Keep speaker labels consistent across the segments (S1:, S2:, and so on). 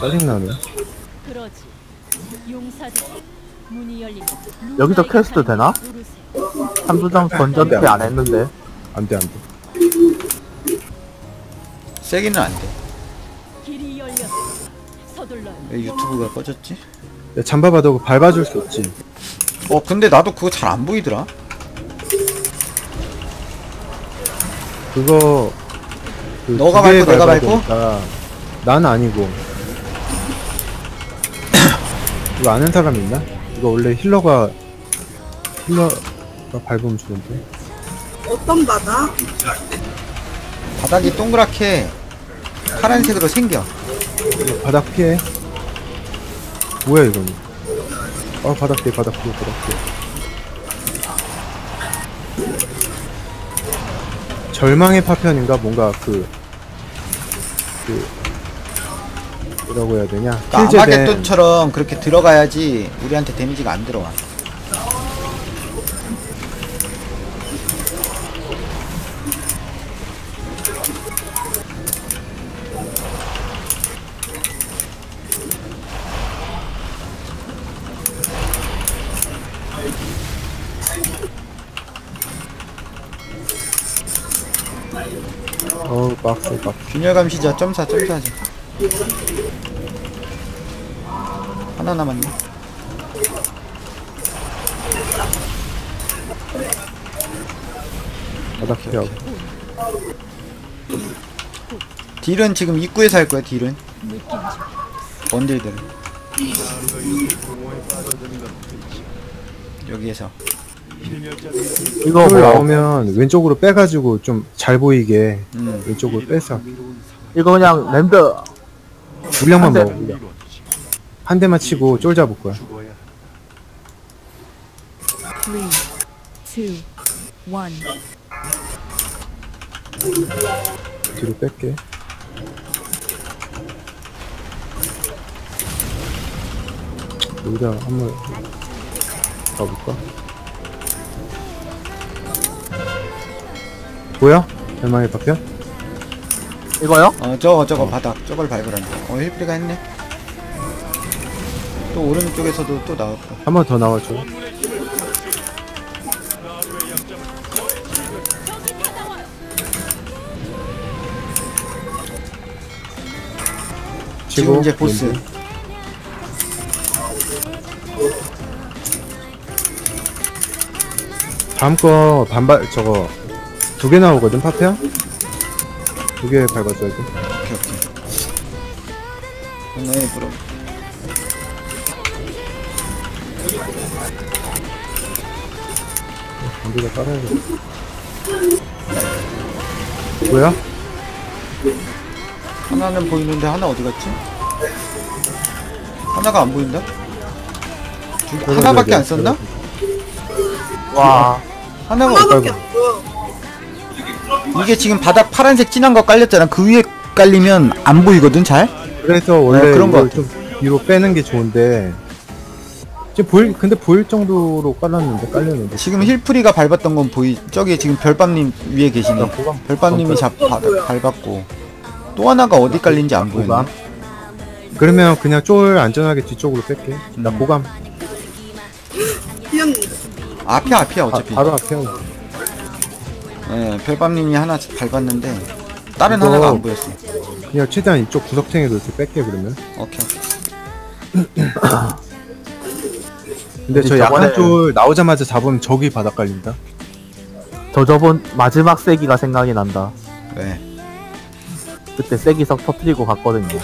S1: 짜증나네.
S2: 그러지. 용사들 문이 열리면
S3: 여기서 퀘스트 되나? 삼두장 건전패 안 했는데
S1: 안 돼, 안 돼.
S4: 세기는 안 돼.
S2: 길이 열렸어. 서둘러요.
S4: 왜 유튜브가 꺼졌지?
S1: 야, 잠바 바닥 밟아줄 수 없지.
S4: 어 근데 나도 그거 잘 안 보이더라.
S1: 그거. 그
S4: 너가
S1: 두개
S4: 밟고 내가
S1: 밟아야
S4: 밟고?
S1: 되니까. 난 아니고. 이거 아는 사람 있나? 이거 원래 힐러가, 힐러가 밟으면 좋은데.
S5: 어떤 바다?
S4: 바닥이 동그랗게 파란색으로 생겨.
S1: 이거 바닥 피해. 뭐야, 이건. 아, 바닥 피해, 바닥 피해, 바닥 피해. 절망의 파편인가? 뭔가 그, 그, 뭐라고 해야 되냐?
S4: 그러니까 아마겟돈처럼 그렇게 들어가야지 우리한테 데미지가 안 들어와.
S1: 어우, 빡세, 빡.
S4: 균열 감 시자 점사 점사하자. 하나 남았네.
S1: 바닥 피하고.
S4: 딜은 지금 입구에서 할 거야 딜은. 원딜들은. 여기에서.
S3: 이거 쫄뭐
S1: 나오면 왼쪽으로 빼가지고 좀 잘 보이게
S4: 음.
S1: 왼쪽으로 빼서
S3: 이거 그냥 랜드
S1: 물량만. 먹어 물량 한 대만 치고 쫄 잡을 거야. 뒤로 뺄게 여기다 한번 가볼까? 뭐야? 절망의 파편?
S3: 이거요?
S4: 어 저거 저거 바닥 저걸 밟으라니. 어 힐프리가 했네. 또 오른쪽에서도 또 나왔고.
S1: 한 번 더 나와줘
S4: 지금 이제 보스.
S1: 왼쪽. 다음 거 반발 저거 두 개 나오거든 파편? 두 개 밟아줘야 돼
S4: 오케이 오케이. 오늘 부러.
S1: 반대로 깔아야 돼 뭐야?
S4: 하나는 보이는데 하나 어디 갔지? 하나가 안 보인다? 두- 하나밖에 안 썼나?
S3: 와
S4: 하나가
S5: 보여.
S4: 이게 지금 바닥 파란색 진한 거 깔렸잖아. 그 위에 깔리면 안 보이거든 잘.
S1: 그래서 원래
S4: 어, 그런 거
S1: 좀 뒤로 빼는 게 좋은데 지금 보일 근데 보일 정도로 깔았는데 깔렸는데
S4: 지금 힐프리가 밟았던 건 보이. 저기 지금 별밤님 위에 계시네.
S1: 나 보감
S4: 별밤님이 잡
S5: 어,
S4: 바,
S5: 뭐야?
S4: 밟았고 또 하나가 어디 깔린지 안 보이네.
S1: 그러면 그냥 쫄 안전하게 뒤쪽으로 뺄게 나
S4: 음. 앞이 앞이야
S1: 바,
S4: 어차피.
S1: 바로 앞에 하고
S4: 예, 별밤님이 하나 밟았는데 다른
S1: 이거-
S4: 하나가 안 보였어.
S1: 그냥 최대한 이쪽 구석탱이도 이렇게 뺄게 그러면
S4: 오케이 오케이.
S1: 근데 저
S3: 저번에-
S1: 약한 쫄 나오자마자 잡으면 저기 바닥 깔린다
S3: 저 저번 마지막 세기가 생각이 난다
S4: 네.
S3: 그때 세기석 터트리고 갔거든요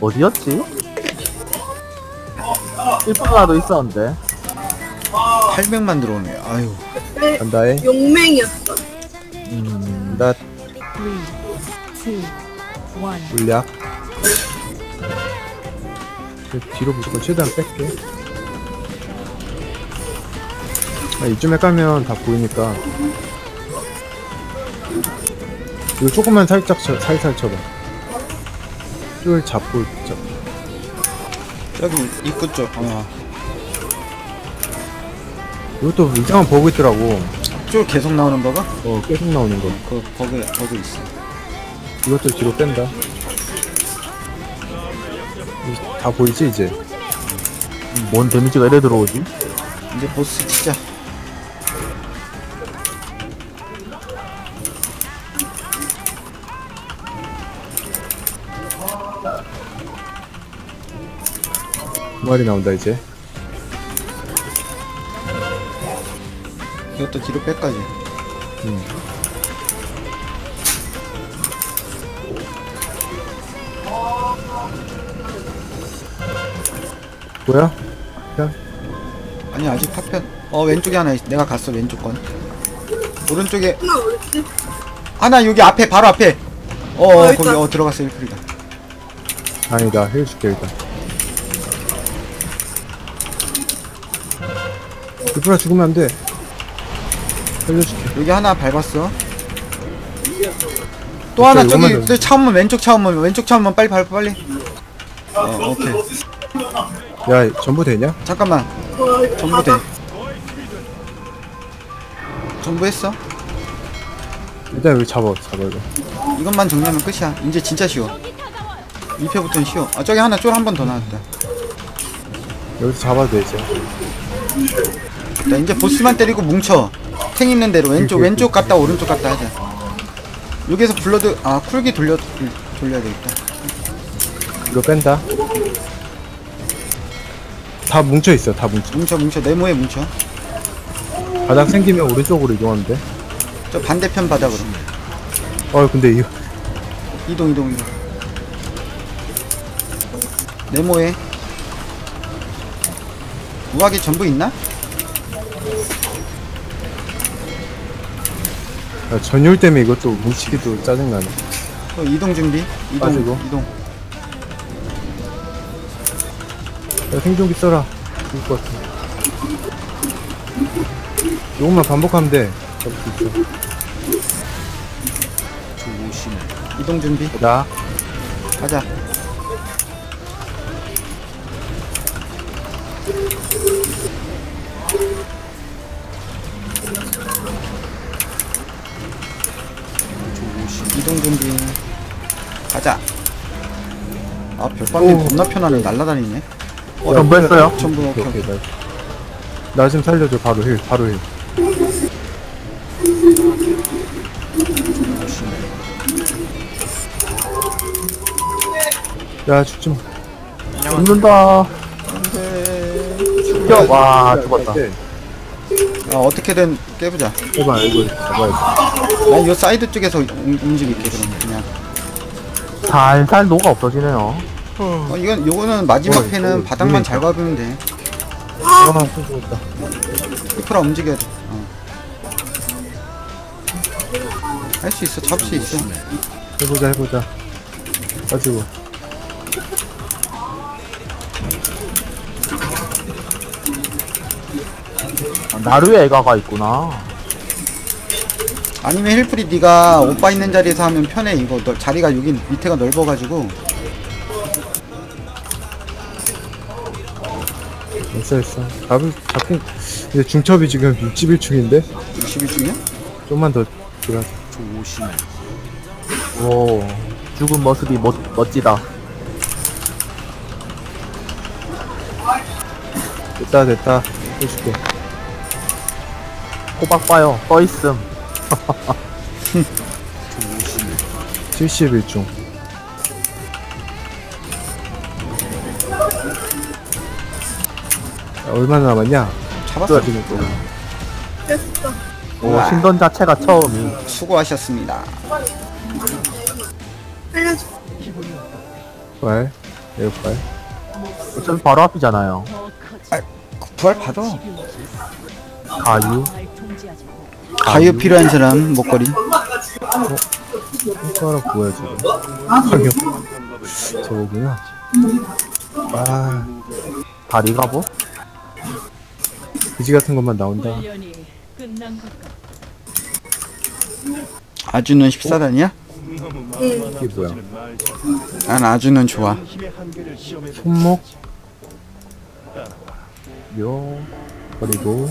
S3: 어디였지? 일본가도 있었는데
S4: 800만 들어오네. 아유.
S5: 네,
S1: 간다해
S5: 용맹이었어.
S1: 음나
S2: Three, two, one.
S1: 물약 뒤로 무조건 최대한 뺄게 아, 이쯤에 깔면 다 보이니까 이거 조금만 살짝 쳐, 살살 쳐봐 쫄 잡고 잡
S4: 저기 입구 쪽. 어.
S1: 이것도 이상한 버그 있더라고
S4: 쫄 계속 나오는 거가?
S1: 어 계속 나오는 거
S4: 그 버그 버그 있어.
S1: 이것도 뒤로 뺀다. 이제 다 보이지 이제?
S3: 뭔 데미지가 이래 들어오지?
S4: 이제 보스 진짜
S1: 두 마리 나온다 이제.
S4: 이것도 뒤로 빼까지
S1: 뭐야? 야,
S4: 아니 아직 파편 어 왼쪽에 하나 있, 내가 갔어 왼쪽 건 오른쪽에
S5: 하나 어딨지?
S4: 하나 여기 앞에 바로 앞에 어, 어
S5: 어,
S4: 거기. 어 들어갔어 1풀이다
S1: 아니다. 힐 줄게 일단. 이프라 죽으면 안 돼. 살려줄게.
S4: 여기 하나 밟았어 또 하나 저기 차원문 왼쪽 차원문 왼쪽 차원문 빨리 밟아 빨리 어 오케이
S1: 야, 전부 되냐?
S4: 잠깐만 전부 돼. 전부 했어
S1: 일단 여기 잡아, 잡아 이거.
S4: 이것만 정리하면 끝이야 이제 진짜 쉬워 2패부터는 쉬워 아 저기 하나 쫄 한 번 더 나왔다
S1: 여기서 잡아도 돼 이제.
S4: 자 이제 보스만 때리고 뭉쳐 탱 있는 대로 왼쪽 왼쪽. 갔다 오른쪽 갔다 하자 여기서 블러드 아 쿨기 돌려 돌, 돌려야 되겠다
S1: 이거 뺀다. 다 뭉쳐 있어, 다 뭉쳐.
S4: 뭉쳐 뭉쳐 네모에 뭉쳐
S1: 바닥 생기면 오른쪽으로 이동하는데.
S4: 저 반대편 바닥으로
S1: 어, 근데 이거
S4: 이동 이동 이동 네모에 우악이 전부 있나?
S1: 야, 전율 때문에 이것도 뭉치기도 짜증나네.
S4: 또 이동 준비 이동
S1: 빠지고.
S4: 이동
S1: 야, 생존기 써라. 죽을 것 같아. 요것만 반복하면 돼. 잡을 수 있어.
S4: 이동 준비
S1: 나,
S4: 가자 준비 가자 아 별밤님
S1: 오.
S4: 겁나 편하네 날라다니네
S1: 어,
S3: 전부 했어요?
S4: 전부
S1: 오케이,
S4: 오케이
S1: 오케이, 나. 나좀 살려줘, 바로 힐, 바로 힐. 야, 죽지 마.
S3: 죽는다. 죽여. 와, 죽었다.
S1: 네,
S4: 아, 어떻게든 깨보자
S1: 해봐, 이거 잡아야 돼.
S4: 난이 사이드 쪽에서 움- 움직일게 그럼 그냥
S3: 살살 녹아 없어지네요.
S4: 어 이건 요거는 마지막
S1: 어,
S4: 패는
S1: 이거
S4: 바닥만 잘 밟으면 돼
S1: 아, 또 죽었다.
S4: 이프라 움직여야 돼. 어. 할수 있어, 잡을 수 있어.
S1: 해보자, 해보자. 가지고.
S3: 나루에 애가가 있구나.
S4: 아니면 힐프리 네가 오빠 있는 자리에서 하면 편해. 이거 너, 자리가 여기 밑에가 넓어가지고
S1: 됐어, 됐어. 잡을, 잡힌. 근데 중첩이 지금 61축인데?
S4: 60일 중이야?
S1: 좀만 더 들어가자.
S3: 오, 죽은 모습이 멋, 멋지다.
S1: 됐다, 됐다. 해줄게.
S3: 호박 봐요. 떠 있음.
S1: 71중. 야, 얼마나 남았냐?
S4: 잡았어.
S1: 지금 또.
S5: 됐어.
S3: 오,
S4: 우와.
S3: 신던 자체가 처음이.
S4: 수고하셨습니다.
S5: 살려줘.
S1: 발. 에어발.
S3: 어차피 바로 앞이잖아요.
S4: 부활 받아.
S3: 가유.
S4: 가유 필요한 사람 목걸이.
S1: 손가락 뭐야, 지금. 방역. 저거구나. 아,
S3: 다리가 뭐?
S1: 그지 같은 것만 나온다.
S4: 아주는 14단이야?
S1: 이게 뭐야?
S4: 난 아주는 좋아.
S1: 손목. 묘. 그리고.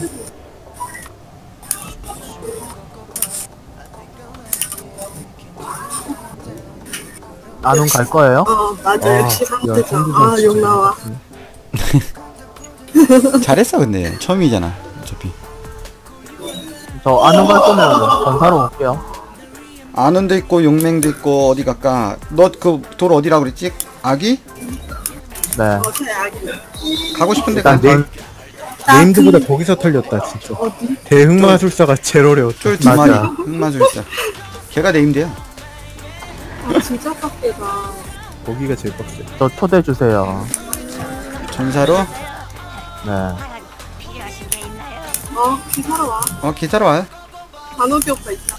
S3: 안온 갈 거예요?
S5: 어, 맞아.
S1: 아,
S5: 역시 아,
S1: 진짜
S5: 욕 나와.
S4: 잘했어 근데 처음이잖아 어차피
S3: 저 안온 갈 거면 전사로 올게요.
S4: 아는도 있고 용맹도 있고 어디 갈까 너 그 돌 어디라 그랬지 아기
S3: 네.
S5: 어.
S4: 가고 싶은데
S3: 일단 가전
S1: 네임드보다 거기서 털렸다 진짜
S5: 어디?
S1: 대흑마술사가 어려웠다
S4: 쫄두
S3: 맞아.
S4: 흑마술사 걔가 네임드야
S5: 아, 진짜 빡세다.
S1: 거기가 제일 빡세
S3: 저 초대해 주세요.
S4: 전사로
S3: 네.
S5: 어, 기사로 와.
S4: 어 기사로 와요
S5: 단호기 오빠 있다.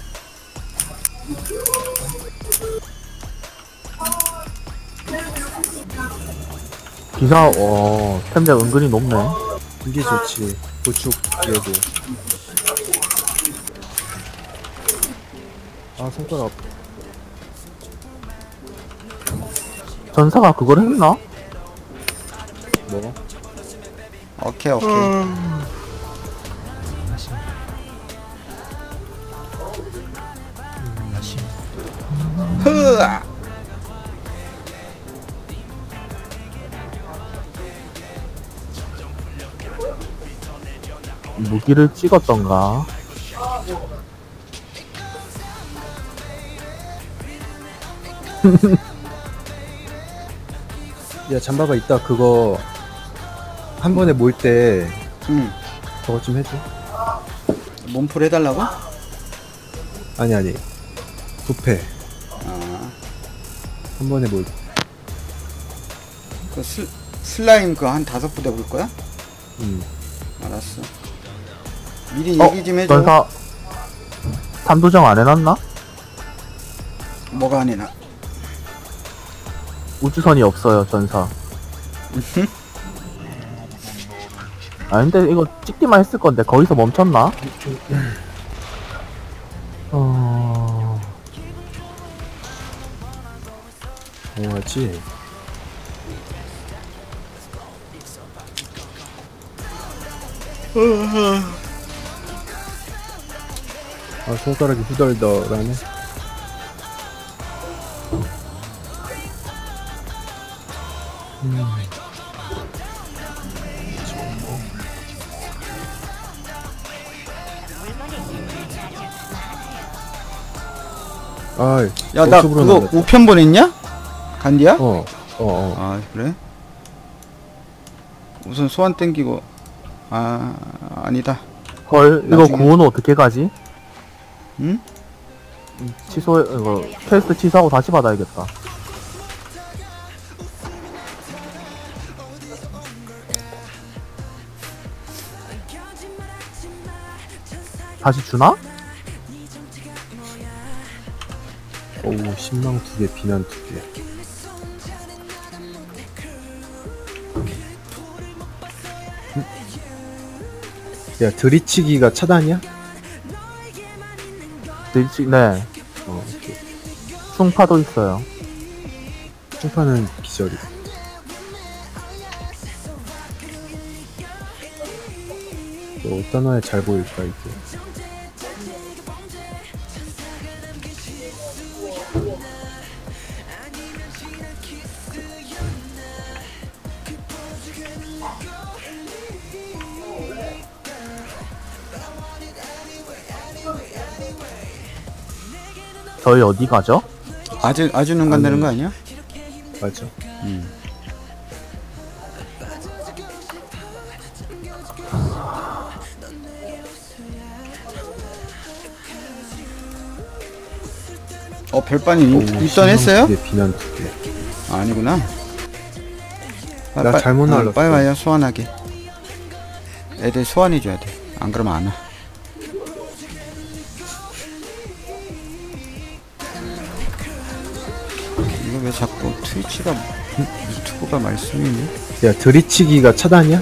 S3: 기사 어 템력 은근히 높네.
S1: 이게 좋지 고축 얘도 아 손가락 아파
S3: 전사가 그걸 했나?
S1: 뭐?
S4: 오케이 오케이 흐아
S3: 무기를 찍었던가.
S1: 야 잠바가 있다 그거 한 번에 모일
S4: 때응
S1: 저거 좀 해줘
S4: 몸풀 해달라고?
S1: 아니 아니 부패
S4: 아,
S1: 한 번에 모일
S4: 때그 슬, 슬라임 그 한 다섯 부대 볼 거야?
S1: 음.
S4: 알았어 미리
S3: 어,
S4: 얘기 좀 해줘
S3: 전사 탄도정 안 해놨나?
S4: 뭐가 안 해나
S3: 우주선이 없어요 전사. 아 근데 이거 찍기만 했을 건데 거기서 멈췄나? 어...
S1: 당연하지 아 손가락이 후덜덜하네
S4: 야나
S1: 저쪽으로
S4: 그거
S1: 나갔다.
S4: 우편 보냈냐? 간디야?
S1: 어, 어, 어.
S4: 아 그래? 우선 소환 땡기고 아 아니다
S3: 헐 이거
S4: 나중에.
S3: 구호는 어떻게 가지?
S4: 응?
S3: 취소 이거 퀘스트 취소하고 다시 받아야겠다. 다시 주나?
S1: 어우, 신망 두 개, 비난 두 개. 음? 야, 들이치기가 차단이야?
S3: 들지 네.
S1: 어, 오케이.
S3: 충파도 있어요.
S1: 충파는 기절이. 또 어떤 화에 잘 보일까, 이게.
S3: 저희 어디 가죠?
S4: 아주 아주는 간다는 거 아니야?
S1: 맞아.
S4: 음. 별반이
S1: 어우,
S4: 입-
S1: 신망
S4: 입던했어요?
S1: 두 개, 비난 두 개.
S4: 아, 아니구나.
S1: 나 잘못
S4: 어,
S1: 날랐어.
S4: 빨리 와요 소환하게. 애들 소환해줘야 돼. 안 그러면 안 와. 이거 왜 자꾸 트위치가 유튜브가 말씀이니?
S1: 야, 들이치기가 차단이야?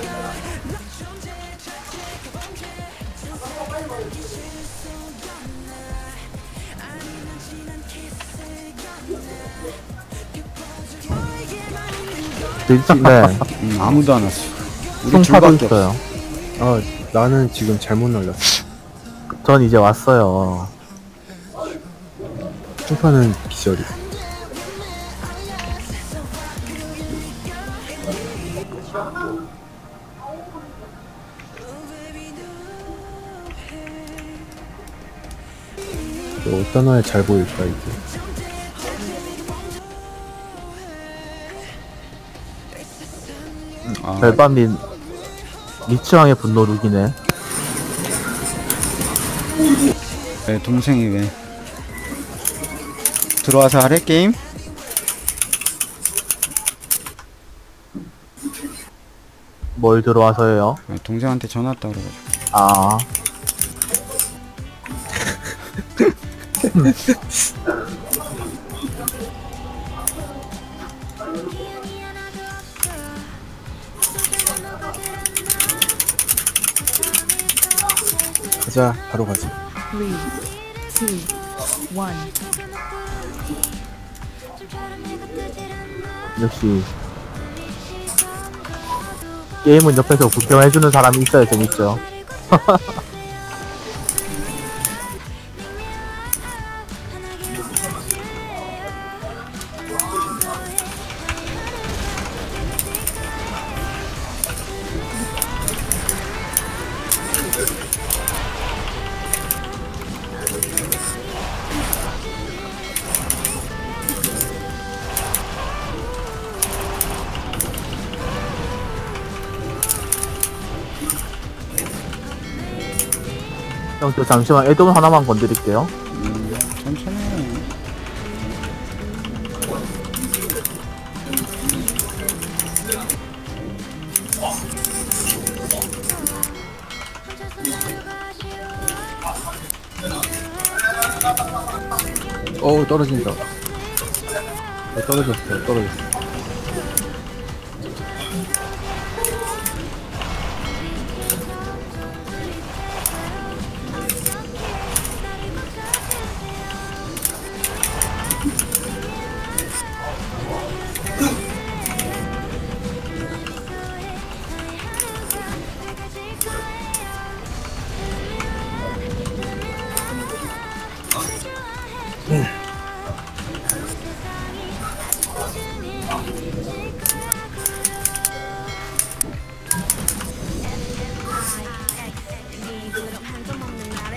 S3: 늘지 네. 네.
S4: 음, 아무도 안 왔어. 우리
S3: 송파도
S4: 둘밖에 어,
S3: 있어요.
S1: 아 나는 지금 잘못 날렸어.
S3: 전 이제 왔어요.
S1: 초파는 기절이. 또 어떤 화에 잘 보일까 이제.
S4: 아,
S3: 별밤님 리치왕의 분노 룩이네.
S4: 왜 동생이 왜 들어와서 하래 게임?
S3: 뭘 들어와서요?
S4: 왜 동생한테 전화 왔다 그래가지고
S3: 아
S1: 가자 바로 가자.
S3: 역시 게임은 옆에서 구경해주는 사람이 있어야 재밌죠. 형, 저 잠시만 애돔 하나만 건드릴게요.
S4: 천천히 해.
S1: 어우 떨어진다 어, 떨어졌어 떨어졌어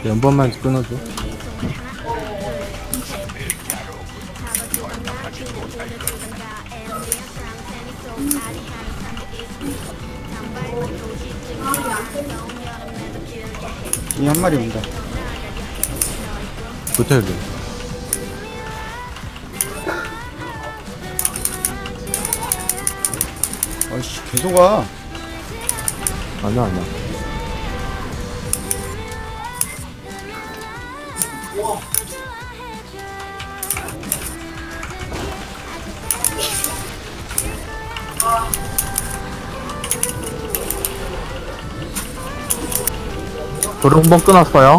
S1: 연번만 끊어줘.
S4: 이 한 마리 온다.
S1: 붙어야 돼.
S4: 아이씨 계속 와.
S1: 안와 안와
S3: 도룡봉 끊었어요.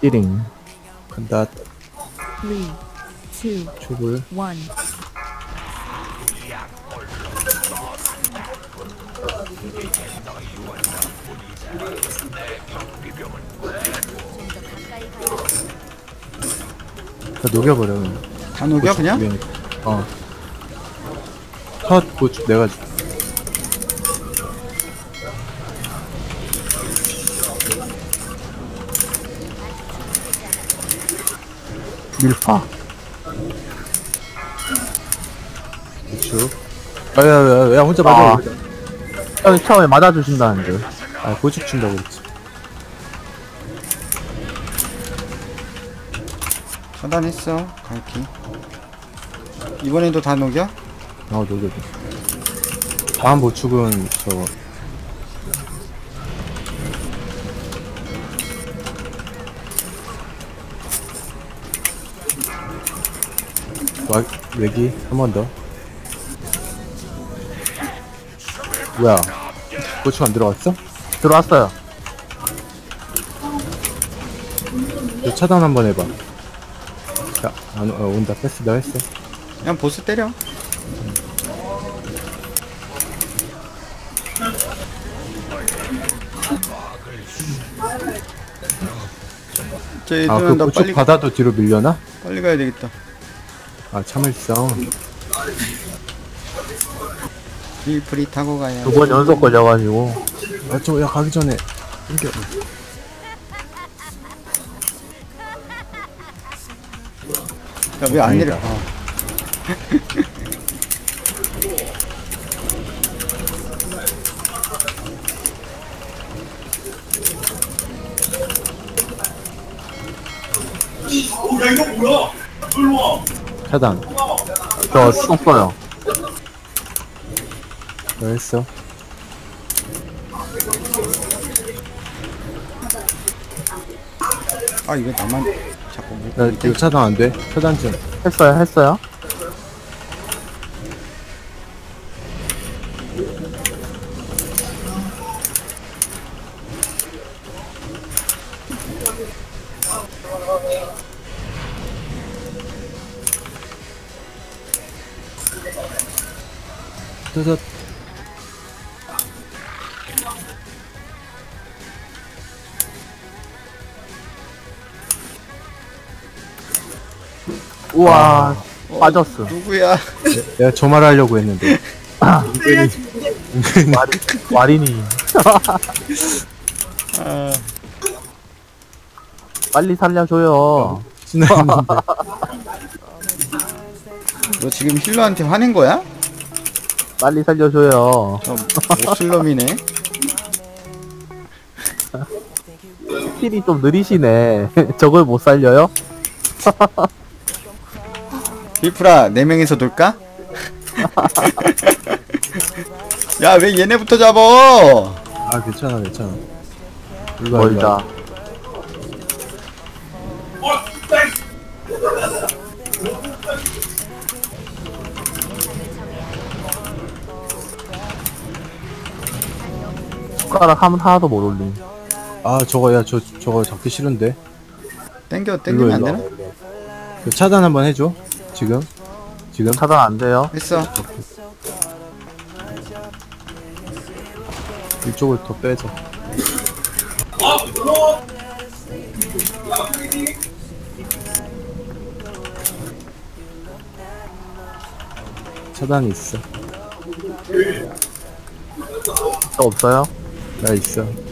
S3: 띠링.
S1: 간다
S2: Three, two,
S1: 초불
S2: one.
S1: 다 녹여버려 그냥
S4: 다 녹여 그냥?
S1: 고추 어. 첫 고추 내가 줄-
S3: 밀파.
S1: 고추 아야야야 야, 혼자
S3: 아.
S1: 맞아
S3: 형이 처음에 맞아주신다는데.
S1: 아 고추 준다고 그랬지
S4: 차단했어 갈기 이번에도 다 녹여?
S1: 어 녹여줘 다음 보축은 저거 와, 외기 한 번 더. 뭐야? 고추 안 들어갔어?
S3: 들어왔어요.
S1: 너 차단 한번 해봐. 자, 안, 어, 온다. 패스 너 했어.
S4: 그냥 보스 때려 쟤
S1: 아, 그
S4: 얘들은 나
S1: 고축
S4: 빨리
S1: 받아도 뒤로 밀려나?
S4: 빨리 가야 되겠다
S1: 아, 참을성.
S4: 힐프리 타고 가야
S3: 두 번 연속 걸려가지고.
S1: 아, 저, 야, 가기 전에. 이겨.
S4: 야왜 안 내려. 아.
S1: 차단.
S3: 저 썼어요.
S1: 너 했어.
S4: 아 이거 나만 자꾸 못
S1: 야, 이거 차단 안 돼. 차단 좀.
S3: 했어요, 했어요. 우와, 빠졌어.
S4: 누구야
S1: 내가 저 말 하려고 했는데.
S3: 와리, 와리니.
S4: 아,
S3: 빨리 살려줘요.
S1: 신나했는데.
S4: 너 지금 힐러한테 화낸 거야?
S3: 빨리 살려줘요.
S4: 저 모슬럼이네
S3: 힐이 좀 느리시네. 저걸 못 살려요?
S4: 힐프라 네 명이서 놀까? 야 왜 얘네부터 잡어
S1: 아, 괜찮아, 괜찮아. 이거 와.
S3: 멀다. 숟가락 하면 하나도 못 올림.
S1: 아, 저거, 야, 저, 저거 잡기 싫은데.
S4: 땡겨 땡기면 안. 되나?
S1: 그 차단 한번 해줘. 지금. 지금.
S3: 차단 안 돼요.
S4: 했어
S1: 이쪽을 더 빼자. 차단이 있어.
S3: 또 없어요?
S1: 나 있어.